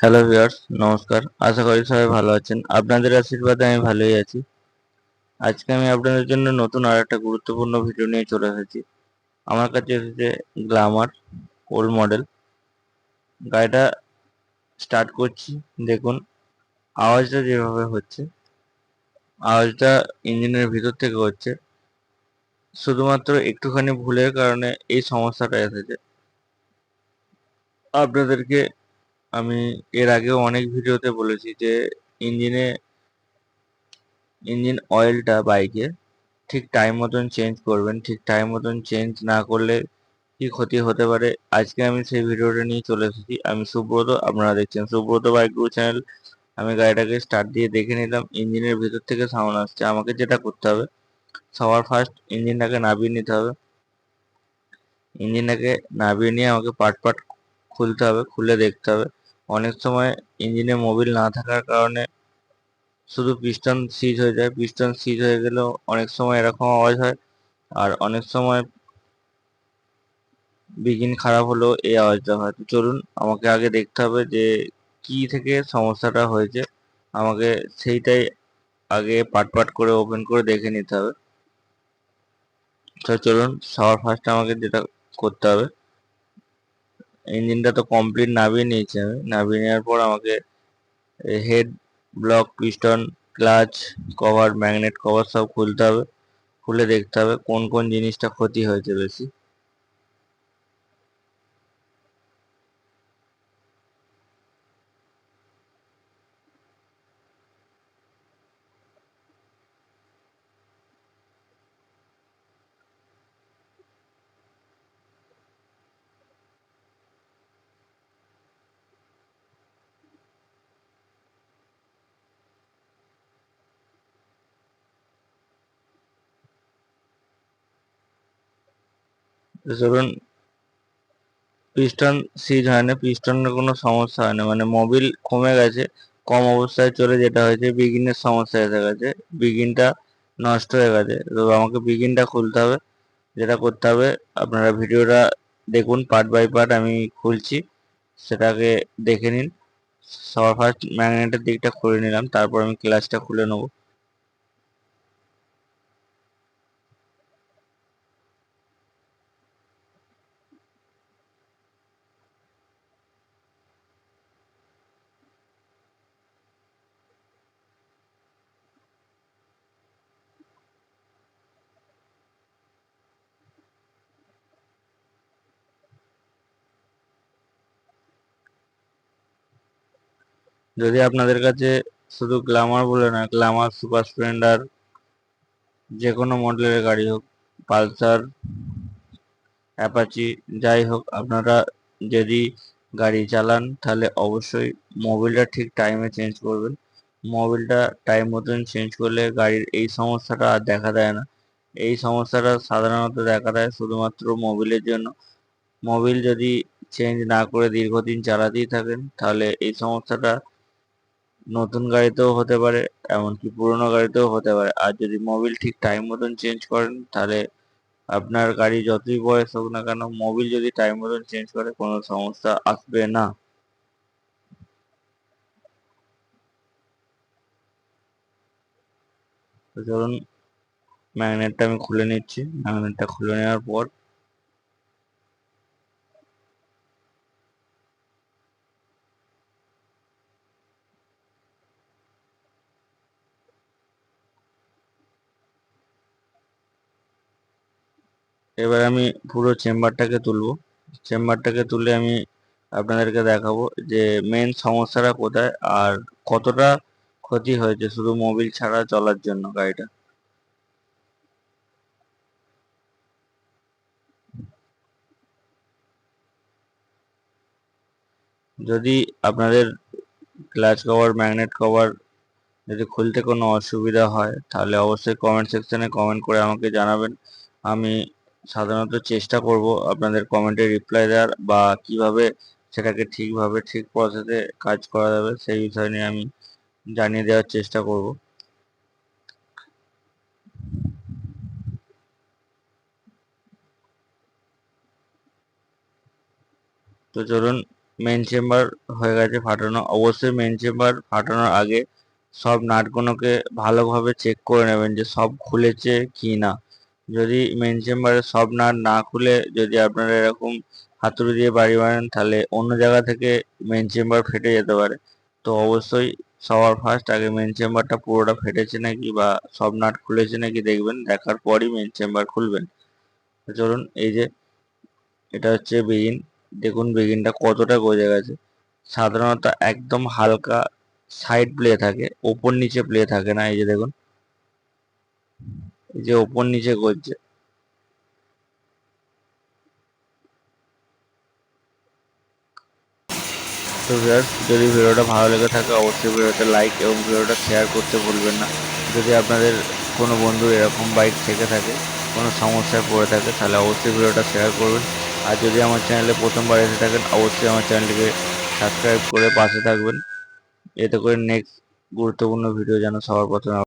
Hello viewers নমস্কার। আশা করি সবাই ভালো আছেন। আপনাদের আশীর্বাদে আমি ভালোই আছি। আজকে আমি আপনাদের জন্য নতুন আর একটা গুরুত্বপূর্ণ ভিডিও নিয়ে চলে এসেছি। আমার কাছে এসেছে গ্লামার ওল্ড মডেল গাড়িটা স্টার্ট করছি। দেখুন, আওয়াজটা যেভাবে হচ্ছে, আওয়াজটা ইঞ্জিনের ভিতর থেকে হচ্ছে। শুধুমাত্র একটুখানি ভুলের কারণে এই সমস্যাটা এসেছে। আপনাদেরকে আমি এর আগেও অনেক ভিডিওতে বলেছি যে ইঞ্জিনে, ইঞ্জিন অয়েলটা বাইকে ঠিক টাইম মতন চেঞ্জ করবেন, ঠিক টাইম মতন চেঞ্জ না করলে কি ক্ষতি হতে পারে? আজকে আমি সেই ভিডিওটা নিয়ে চলে এসেছি। আমি সুব্রত, আপনারা দেখছেন সুব্রত বাইক গ্রু চ্যানেল আমি গাড়িটাকে স্টার্ট দিয়ে দেখে নিলাম, ইঞ্জিনের ভিতর থেকে সাউন্ড আসছে। আমাকে যেটা করতে হবে, সবার ফার্স্ট ইঞ্জিনটাকে নাবিয়ে নিতে হবে। ইঞ্জিনটাকে নাবিয়ে নিয়ে আমাকে পার্ট পার্ট খুলতে হবে, খুলে দেখতে হবে। অনেক সময় ইঞ্জিনে মোবিল না থাকার কারণে শুধু পিস্টন সিজ হয়ে যায়। পিস্টন সিজ হয়ে গেলেও অনেক সময় এরকম আওয়াজ হয় আর অনেক সময় বিগিন খারাপ হলেও এই আওয়াজটা হয়। তো চলুন, আমাকে আগে দেখতে হবে যে কি থেকে সমস্যাটা হয়েছে। আমাকে সেইটাই আগে পাট পাট করে ওপেন করে দেখে নিতে হবে। তো চলুন, সবার ফার্স্ট আমাকে যেটা করতে হবে ইঞ্জিনটা তো কমপ্লিট নামিয়ে নিয়েছি আমি। নামিয়ে নেওয়ার পর আমাকে head block piston clutch cover magnet cover সব খুলতে হবে। খুলে দেখতে হবে কোন কোন জিনিসটা ক্ষতি হয়েছে বেশি। ধরুন পিস্টন সিজ হয় না পিস্টনের কোনো সমস্যা হয় না। মানে মোবিল কমে গেছে, কম অবস্থায় চলে যেটা হয়েছে বিগিনের সমস্যা এসে গেছে বিগিনটা নষ্ট হয়ে গেছে। তো আমাকে বিগিনটা খুলতে হবে, যেটা করতে হবে, আপনারা ভিডিওটা দেখুন পার্ট বাই পার্ট আমি খুলছি, সেটাকে দেখে নিন। সবার ফার্স্ট ম্যাগনেটের দিকটা খুলে নিলাম, তারপর আমি ক্লাসটা খুলে নেব। যদি আপনাদের কাছে শুধু গ্লামার বলে না গ্লামার সুপার স্প্লেন্ডার যে কোনো মডেলের গাড়ি হোক, পালসার অ্যাপাচি যাই হোক, আপনারা যদি গাড়ি চালান, তাহলে অবশ্যই মোবিলটা ঠিক টাইমে চেঞ্জ করবেন। মোবিলটা টাইম মতন চেঞ্জ করলে গাড়ির এই সমস্যাটা আর দেখা দেয় না। এই সমস্যাটা সাধারণত দেখা দেয় শুধুমাত্র মোবিলের জন্য। মোবিল যদি চেঞ্জ না করে দীর্ঘদিন চালাতেই থাকেন, তাহলে এই সমস্যাটা নতুন গাড়িতেও হতে পারে, এমনকি পুরোনো গাড়িতেও হতে পারে। আর যদি মোবিল ঠিক টাইম মতন চেঞ্জ করেন, তাহলে আপনার গাড়ি যতই বয়স হোক না কেন মোবিল যদি টাইম মতন চেঞ্জ করে, কোনো সমস্যা আসবে না। ধরুন ম্যাগনেটটা আমি খুলে নিচ্ছি। ম্যাগনেটটা খুলে নেওয়ার পর এবার আমি পুরো চেম্বারটাকে তুলবো। চেম্বারটাকে তুলে আমি আপনাদেরকে দেখাবো যে মেন সমস্যাটা কোথায় আর কতটা ক্ষতি হয়েছে শুধু মোবিল ছাড়া চলার জন্য গাড়িটা। যদি আপনাদের ক্লাচ কভার ম্যাগনেট কভার যদি খুলতে কোনো অসুবিধা হয়, তাহলে অবশ্যই কমেন্ট সেকশনে কমেন্ট করে আমাকে জানাবেন। আমি সাধারণত চেষ্টা করব আপনাদের কমেন্টে রিপ্লাই দেওয়ার বা কীভাবে সেটাকে ঠিকভাবে ঠিক প্রসেসে কাজ করা যাবে সেই বিষয় নিয়ে আমি জানিয়ে দেওয়ার চেষ্টা করব। তো চলুন মেন চেম্বার হয়ে গেছে ফাটানো। অবশ্যই মেন চেম্বার ফাটানোর আগে সব নাটগুলোকে ভালোভাবে চেক করে নেবেন যে সব খুলেছে কি না যদি মেন চেম্বারে সব নাট না খুলে যদি আপনারা এরকম হাতুড়ি দিয়ে বাড়ি মারেন তাহলে অন্য জায়গা থেকে মেন চেম্বার ফেটে যেতে পারে। তো অবশ্যই সবার ফার্স্ট আগে মেন চেম্বারটা পুরোটা ফেটেছে নাকি বা সব নাট খুলেছে নাকি দেখবেন, দেখার পরই মেন চেম্বার খুলবেন। চলুন, এই যে এটা হচ্ছে বেগিন দেখুন বেগিনটা কতটা গজে গেছে। সাধারণত একদম হালকা সাইড প্লে থাকে, ওপর নিচে প্লে থাকে না, এই যে দেখুন। এই যে ওপর নিচে করছে। তো যদি ভিডিওটা ভালো লেগে থাকে, অবশ্যই ভিডিওটা লাইক এবং ভিডিওটা শেয়ার করতে ভুলবেন না। যদি আপনাদের কোনো বন্ধু এরকম বাইক থেকে থাকে, কোনো সমস্যায় পড়ে থাকে, তাহলে অবশ্যই ভিডিওটা শেয়ার করবেন। আর যদি আমার চ্যানেলে প্রথমবার এসে থাকেন, অবশ্যই আমার চ্যানেলটিকে সাবস্ক্রাইব করে পাশে থাকবেন। এতে করে নেক্সট গুরুত্বপূর্ণ ভিডিও যেন সবার প্রথমে